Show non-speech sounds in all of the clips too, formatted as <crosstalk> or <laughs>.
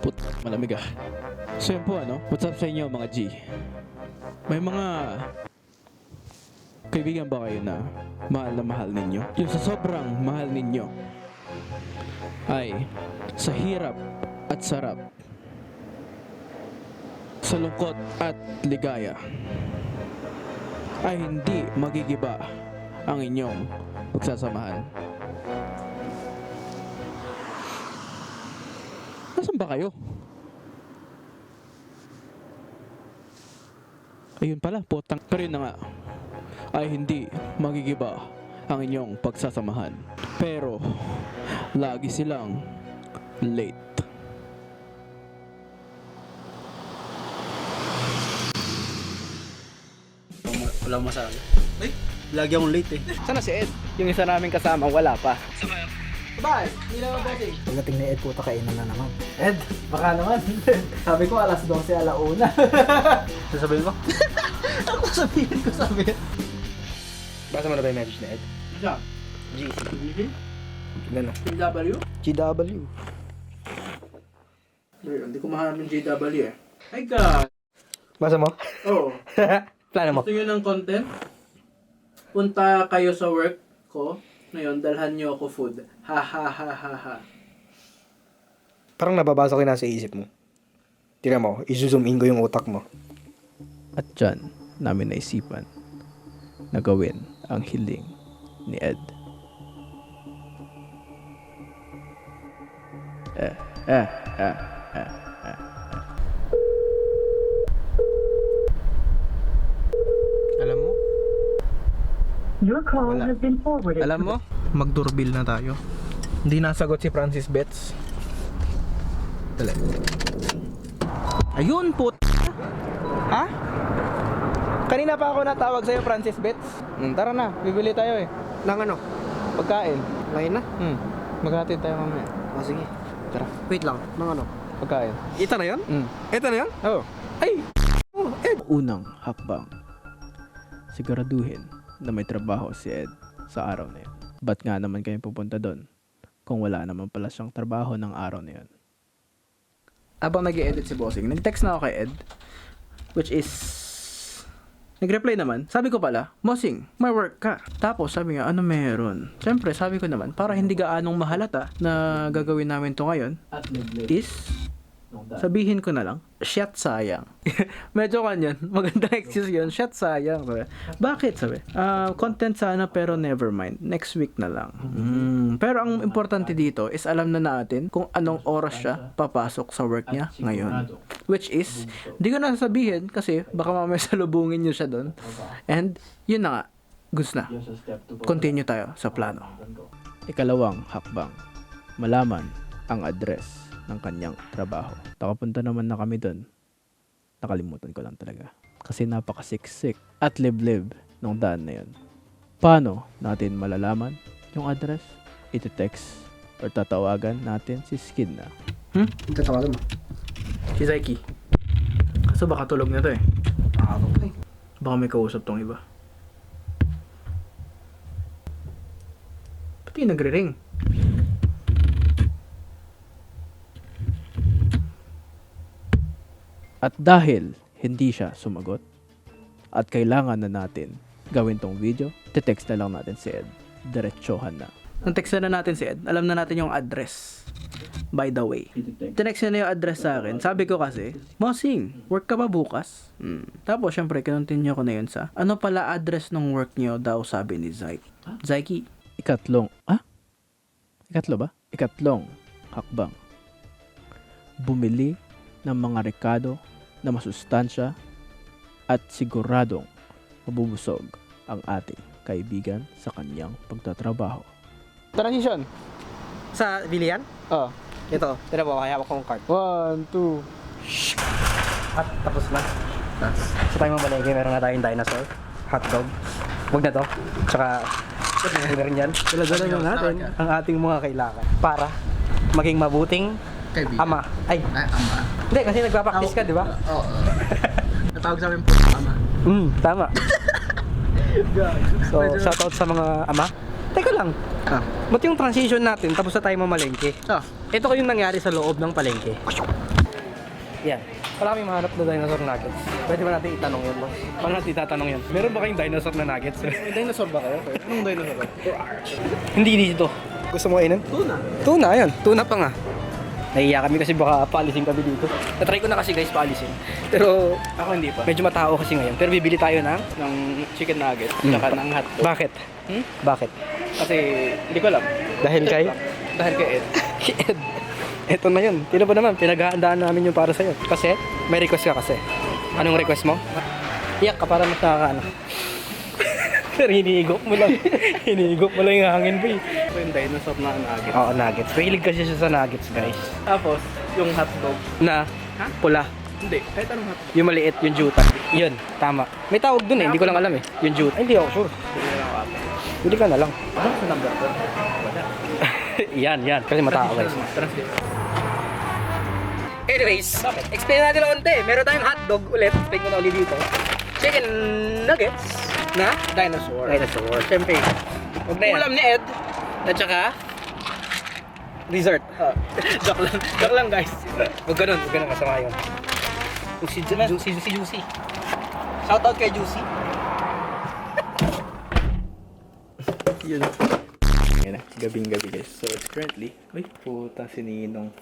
Put, malamig ah. So yun po ano, what's up sa inyo mga G? May mga kaibigan ba kayo na mahal na mahal ninyo? Yung sa sobrang mahal ninyo ay sa hirap at sarap sa lungkot at ligaya ay hindi magigiba ang inyong pagsasamahan. Nasaan ba kayo? Ayun pala, potang. Pero yun na nga, ay hindi magigiba ang inyong pagsasamahan. Pero, lagi silang late. Wala masabi. Ay, lagi akong late eh. Sana si Ed? Yung isa namin kasama, wala pa. Bye! Hindi naman bossing. Pagdating ni Ed, puta kainan na naman. Ed, baka naman. <laughs> Sabi ko alas 12 alauna. Sasabihin ko? Ako <laughs> sabihin ko sabi. Basa mo na ba yung message ni Ed? Siya? G. Gano? JW? GW. Hindi ko mahanap yung JW eh. Ay God! Basa mo? Oo. <laughs> Plano mo? Gusto nyo ng content? Punta kayo sa work ko. Ngayon, dalhan nyo ako food. Ha ha ha ha ha. Parang nababasa ko yung nasa isip mo. Tira mo, i-zoom in ko yung utak mo. At dyan, namin naisipan na gawin ang hiling ni Ed. Eh, eh, eh. Your call Wala. has been forwarded. Alam mo? Magdurbil na tayo. Hindi nasagot si Francis Betts. Dali. Ayun, put... Ha? Kanina pa ako natawag sa'yo, Francis Betts. Hmm, tara na, bibili tayo eh. Nang ano? Pagkain. Ngayon na? Hmm. Maghatid tayo mamaya. O sige. Tara. Wait lang. Nang ano? Pagkain. Ito na yun? Hmm. Ito na yun? Oo. Ay! Oh, Ed! Unang hakbang. Siguraduhin na may trabaho si Ed sa araw na yun. Ba't nga naman kayo pupunta doon kung wala naman pala siyang trabaho ng araw na yun? Habang nag edit si Bossing, nag-text na ako kay Ed, which is... Nag-reply naman, sabi ko pala, Bossing, may work ka. Tapos sabi nga, ano meron? Siyempre, sabi ko naman, para hindi gaanong mahalata na gagawin namin to ngayon, is sabihin ko na lang, shit sayang. <laughs> Medyo kanyan, magandang excuse yun, shit sayang. Sabi. Bakit? Sabi, ah, content sana pero never mind, next week na lang. Mm, pero ang importante dito is alam na natin kung anong oras siya papasok sa work niya ngayon. Which is, di ko na sasabihin kasi baka mamaya <laughs> salubungin niyo siya doon. And, yun na nga, goods na. Continue tayo sa plano. Ikalawang hakbang, malaman ang address ng kanyang trabaho. Nakapunta naman na kami doon. Nakalimutan ko lang talaga. Kasi napakasiksik at liblib ng daan na yun. Paano natin malalaman yung address? Iti-text or tatawagan natin si Skid na. Hmm? Tatawagan mo. Si Zaiki. Kaso baka tulog na to eh. Ako pa eh. Baka may kausap tong iba. Pati nagre-ring. At dahil hindi siya sumagot at kailangan na natin gawin tong video, te-text na lang natin si Ed. Diretsohan na. Nang text na natin si Ed, alam na natin yung address. By the way. Tinext niya na yung address sa akin. Sabi ko kasi, Mosing, work ka ba bukas? Hmm. Tapos, syempre, kinontinue ko na yun sa, ano pala address ng work niyo daw sabi ni Zyke. Zyke, ikatlong, ah? Ikatlo ba? Ikatlong hakbang. Bumili ng mga rekado na masustansya at siguradong mabubusog ang ating kaibigan sa kanyang pagtatrabaho. Transition. Sa bilian? Oh, Ito, tira mo, kaya kong card. one, two, At tapos na. Sa tayo mamalengke, meron na tayong dinosaur, hotdog. Huwag na to. Tsaka, meron yan. Ilagay na natin ang ating mga kailangan para maging mabuting ama. Ay, ama. hindi kasi nagpa-practice ka, di ba? Oo. <laughs> Natawag sa amin po, ama. Hmm, tama. <laughs> so, shoutout sa mga ama. Teka lang. Ah. Ba't yung transition natin tapos na tayo mamalengke? Ah. Ito ko yung nangyari sa loob ng palengke. Yan. Wala kaming mahanap na dinosaur nuggets. Pwede ba natin itanong yun, boss? Paano natin itatanong yun? Meron ba kayong dinosaur na nuggets? May dinosaur ba kayo? Anong dinosaur ba? Hindi dito. Gusto mo kainin? Tuna. Tuna, yan. Tuna pa nga. Nahiya kami kasi baka paalisin kami dito. Natry ko na kasi guys paalisin. Pero Ako hindi pa. medyo matao kasi ngayon. Pero bibili tayo ng... Ng chicken nugget, Hmm. tsaka ng hotdog. Bakit? Hmm? Bakit? Kasi, hindi ko alam. Dahil kay... Dahil kay Ed. <laughs> Ed. Ito na yun. Tino ba naman? Pinaghahandaan namin yung para sa'yo. Kasi, may request ka kasi. Anong request mo? Iyak ka para mas nakakaano. Pero hinihigop mo lang. <laughs> hinihigop mo lang yung hangin, boy. Ito yung dinosaur na nugget. Oo, nuggets. Mahilig kasi siya sa nuggets, guys. Tapos, yung hotdog. Na Ha? pula. Hindi, kahit anong hotdog. Yung maliit, yung juta. Yun, tama. May tawag dun eh, hindi ko lang alam eh. Yung juta. Ay, hindi ako sure. Hindi ako. Hindi ka na lang. Ano sa number ko? Wala. <laughs> yan, yan. Kasi matao guys. Translate. Anyways, explain natin lang konti. Meron tayong hotdog ulit. Explain ko na ulit dito. Chicken nuggets na Dinosaur. dinosaur. Siyempre, huwag na yan. Ulam ni Ed. At saka, dessert. <laughs> joke lang. Joke lang guys. Huwag ganun, huwag ganun kasama yun. Yung si Ju- Juicy, Juicy, Juicy. Shoutout kay Juicy. <laughs> Yun. Yan na, gabing gabi guys. So it's currently, uy, puta si Ninong.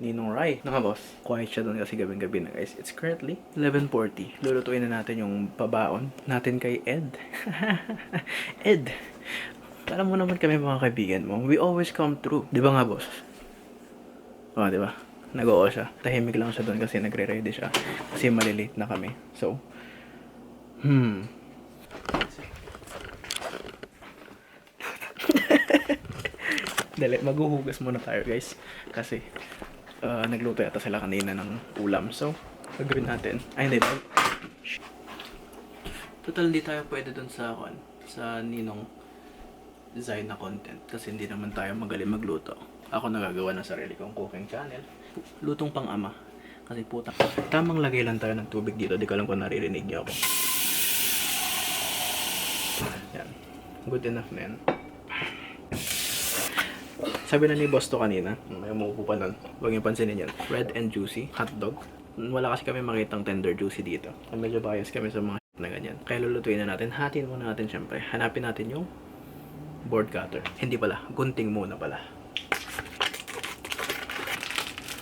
Ninong Rai. Naka boss, quiet siya doon kasi gabing gabi na guys. It's currently 11.40. Lulutuin na natin yung pabaon natin kay Ed. <laughs> Ed, alam mo naman kami mga kaibigan mo. We always come through. Di ba nga boss? Oo, di ba? Nag-oo siya. Tahimik lang siya doon kasi nagre-ready siya. Kasi malilate na kami. So, hmm. <laughs> Dali, maghuhugas muna tayo guys. Kasi, uh, nagluto yata sila kanina ng ulam. So, gagawin natin. Ay, hindi. Total, hindi tayo pwede dun sa, sa ninong design na content. Kasi hindi naman tayo magaling magluto. Ako nagagawa ng sarili kong cooking channel. Lutong pang ama. Kasi puta, tamang lagay lang tayo ng tubig dito. Di ko alam kung naririnig niyo ako. Yan. Good enough na yan. Sabi na ni Boss to kanina, may umuupo pa nun. Huwag niyo pansinin yan. Red and juicy, hotdog. Wala kasi kami makitang tender juicy dito. Medyo bias kami sa mga <laughs> na ganyan. Kaya lulutuin na natin. Hatiin muna natin syempre. Hanapin natin yung board cutter. Hindi pala. Gunting muna pala.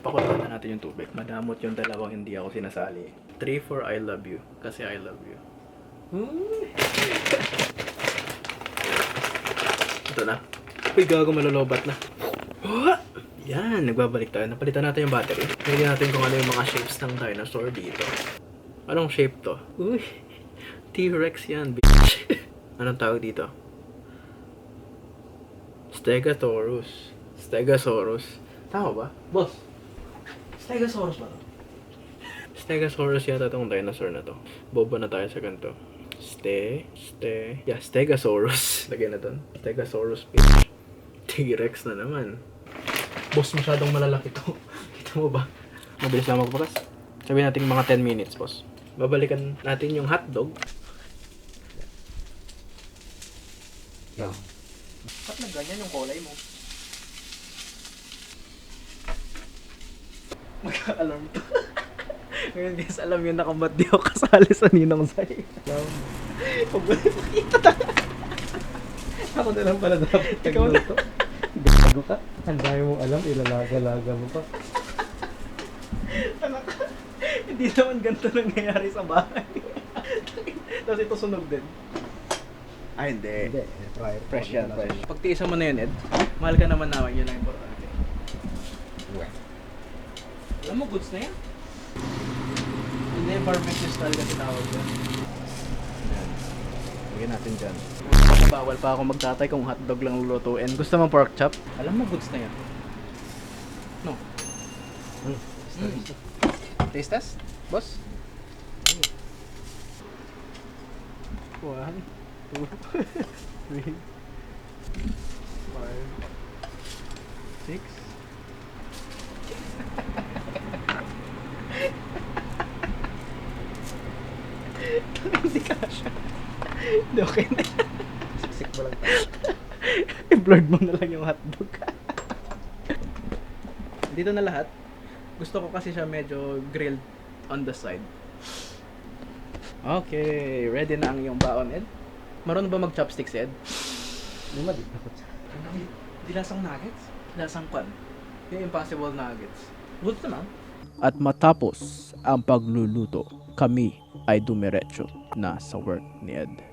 Pakuluan na natin yung tubig. Madamot yung dalawang hindi ako sinasali. 3 for I love you. Kasi I love you. <laughs> Ito na. Uy, gago malolobat na. <gasps> Yan, nagbabalik tayo. Napalitan natin yung battery. Tingnan natin kung ano yung mga shapes ng dinosaur dito. Anong shape to? Uy, <laughs> T-Rex yan, bitch. <laughs> Anong tawag dito? Stegosaurus. Stegosaurus. Tama ba? Boss. Stegosaurus ba to? Stegosaurus yata tong dinosaur na to. Bobo na tayo sa ganito. Ste, ste, yeah, Stegosaurus. <laughs> Lagyan na dun. Stegosaurus, bitch. T-Rex na naman. Boss, masyadong malalaki to. <laughs> Kita mo ba? Mabilis lang magpakas. Sabihin natin mga 10 minutes, boss. Babalikan natin yung hotdog. Yeah. Ba't na ganyan yung kulay mo? <laughs> Magka-alarm to. <laughs> Ngayon guys, alam yun na kung ba't di ako kasali sa Ninong Zay. Huwag mo na ipakita Ako na lang pala dapat Ikaw na. nagluto. Gago ka. Ang dami mong alam, ilalaga-laga mo pa. Hindi naman ganito nangyayari sa bahay. Tapos ito sunog din. Ay, hindi. Hindi, fryer. Fresh yan, fresh. Pagtiisan mo na yun, Ed. Mahal ka naman naman, yun ang importante. Alam mo, goods na yan. Hindi, barbecue style kasi tawag doon. Yan. Lagyan natin dyan. Bawal pa ako magtatay kung hotdog lang lulutuin. Gusto mo pork chop? Alam mo, goods na yan. No. Mm. Taste test? Boss? One, two, <laughs> three, five, six. <laughs> Hindi ka siya. Hindi, okay na. Siksik mo lang. I-blurred mo na lang yung hotdog. <laughs> Dito na lahat. Gusto ko kasi siya medyo grilled on the side. Okay, ready na ang iyong baon, Ed? Marunong ba mag-chopsticks, Ed? Lumad. Di lasang nuggets? Lasang pan. Yung impossible nuggets. Good naman. At matapos ang pagluluto, kami ay dumiretso na sa work ni Ed.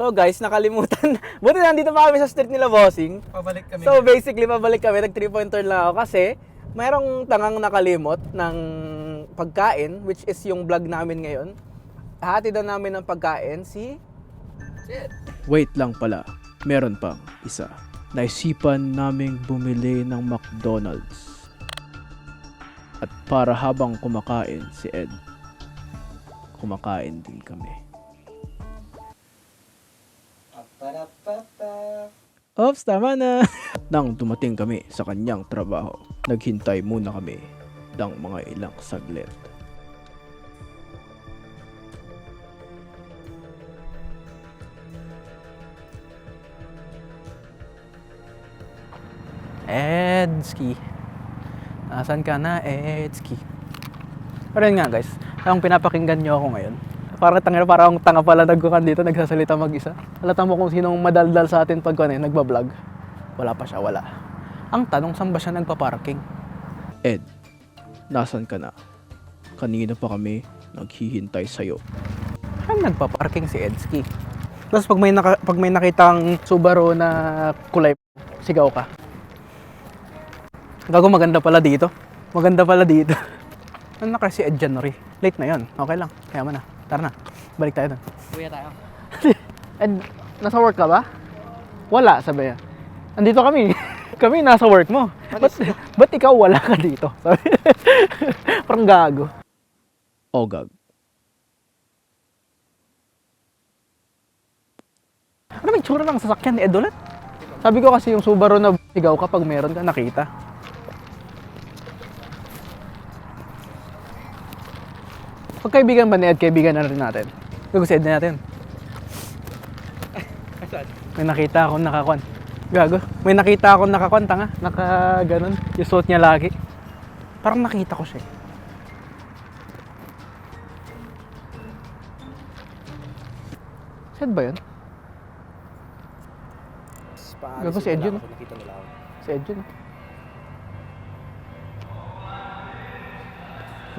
So guys, nakalimutan. <laughs> Buti nandito pa kami sa street nila, bossing. Pabalik kami. So basically, pabalik kami. Nag 3 point turn lang ako kasi mayroong tangang nakalimot ng pagkain, which is yung vlog namin ngayon. Hati daw namin ng pagkain si... Wait lang pala, meron pang isa. Naisipan naming bumili ng McDonald's. At para habang kumakain si Ed, kumakain din kami. Ops, tama na! <laughs> Nang dumating kami sa kanyang trabaho, naghintay muna kami ng mga ilang saglit. Edski. Nasaan ka na, Edski? Pero yun nga guys, ang pinapakinggan nyo ako ngayon. Parang tanga, parang tanga pala nagkukan dito, nagsasalita mag-isa. Halata mo kung sinong madaldal sa atin pag ano, eh, nagbablog. Wala pa siya, wala. Ang tanong, saan ba siya nagpa-parking? Ed, nasan ka na? Kanina pa kami naghihintay sa'yo. Saan nagpa-parking si Edski? Tapos pag may, naka, pag may nakitang Subaru na kulay, sigaw ka. Gago maganda pala dito. Maganda pala dito. <laughs> Ano na kasi Ed January? Late na yon. Okay lang. Kaya mo na. Tara na. Balik tayo doon. Kuya tayo. <laughs> Ed, nasa work ka ba? Wala, sabi niya. Andito kami. <laughs> kami nasa work mo. Ba't, <laughs> ba't ikaw wala ka dito? Sabi. Parang gago. Ogag. Ano may tsura ng sasakyan ni Ed ulit? Sabi ko kasi yung Subaru na sigaw kapag meron ka nakita. Pag kaibigan ba ni Ed, kaibigan na rin natin. Gago si Ed na natin. May nakita akong nakakwan. Gago. May nakita akong nakakwan, tanga. Naka ganun. Yung suot niya lagi. Parang nakita ko siya. eh. Si Ed ba yun? Gago si Ed yun. Ako. Si Ed yun.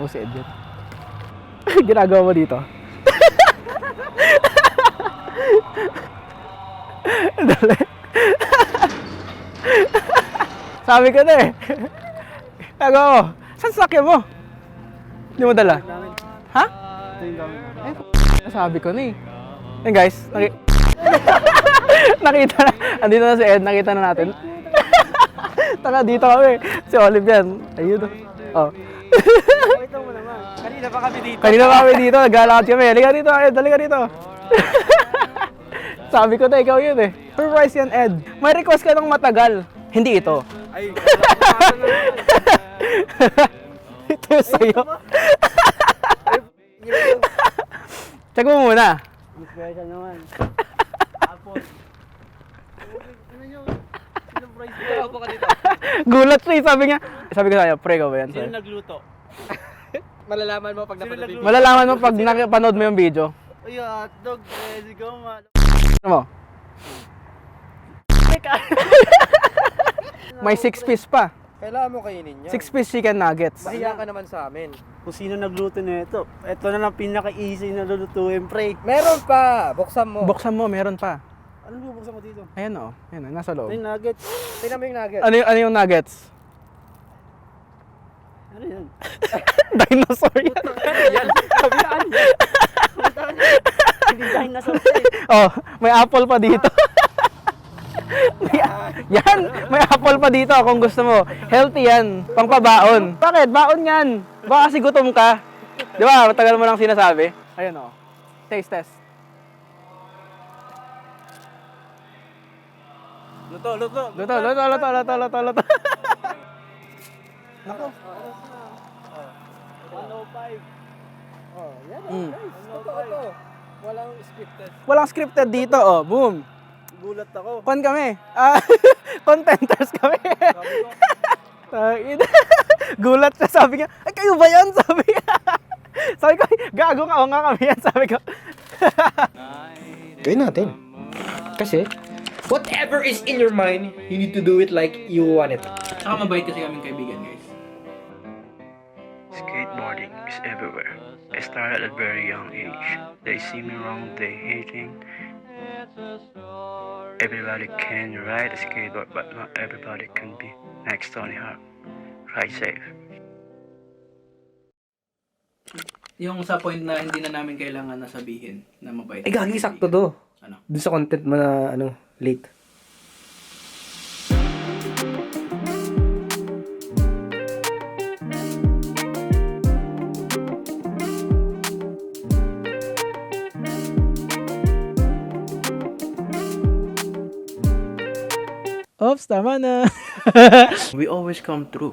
Oo, si Ed yun. Ginagawa mo dito? Dali. Sabi ko na eh. Ginagawa mo. Saan sakyan mo? Hindi mo dala? Ha? Eh, sabi ko na eh. Ayun guys, naki- <laughs> nakita na. Andito na si Ed, nakita na natin. <laughs> Taka dito kami. Si Olive yan. Ayun. Oh. <laughs> Kanina pa kami dito. Kanina pa kami dito, naglalakad kami. Halika dito, Ed. Halika dito. Sabi ko na, ikaw yun eh. Surprise yan, Ed. May request ka ng matagal. Hindi ito. Ay, ito yung sa'yo. Check mo muna. special naman. Ako ka dito. Gulat siya. Sabi niya. Sabi ko sa'yo, pre ko ba yan? Sino nagluto? Malalaman mo pag napanood mo. Malalaman mo pag nakapanood mo yung video. Uy, hotdog. Let's go, man. Ano mo? <laughs> May 6 piece pa. Kailangan mo kainin niya. 6 piece chicken nuggets. Mahiya ka naman sa amin. kung sino nagluto nito. Ito na lang pinaka-easy na lulutuin, pre. Meron pa! Buksan mo. Buksan mo, meron pa. Ano bubuksan mo dito? Ayan o. Ayan o, nasa loob. Ay, nuggets. Tingnan mo yung nugget. Ano yung, ano yung nuggets? Ano <laughs> yan? Dinosaur yan. Hindi dinosaur eh. oh, may apple pa dito. <laughs> may, yan, may apple pa dito kung gusto mo. Healthy yan, pangpabaon. Bakit? Baon yan. Baka kasi gutom ka. Di ba? Matagal mo lang sinasabi. Ayun o. Taste test. Luto, luto. Luto, luto, luto, luto, luto, luto. Nako. 105. Oh, yan. Mm. Guys, totoo to. Walang scripted. Walang scripted dito, oh. Boom. Gulat ako. Kon kami. Ah, <laughs> contenters kami. <laughs> Tangina. <laughs> Gulat siya, sabi niya, ay kayo ba yan? Sabi niya. sabi ko, gago ka, o nga kami yan. Sabi ko, Gawin natin. Kasi, whatever is in your mind, you need to do it like you want it. Saka mabait kasi kaming kaibigan, guys. At a very young age. They see me wrong, they hating. Everybody can ride a skateboard, but not everybody can be next Tony Hawk. Ride safe. Yung sa point na hindi na namin kailangan na sabihin na mabait. Eh, gagi, sakto to. Ano? Doon sa content mo na, ano, late. Oops, tama na. <laughs> We always come through.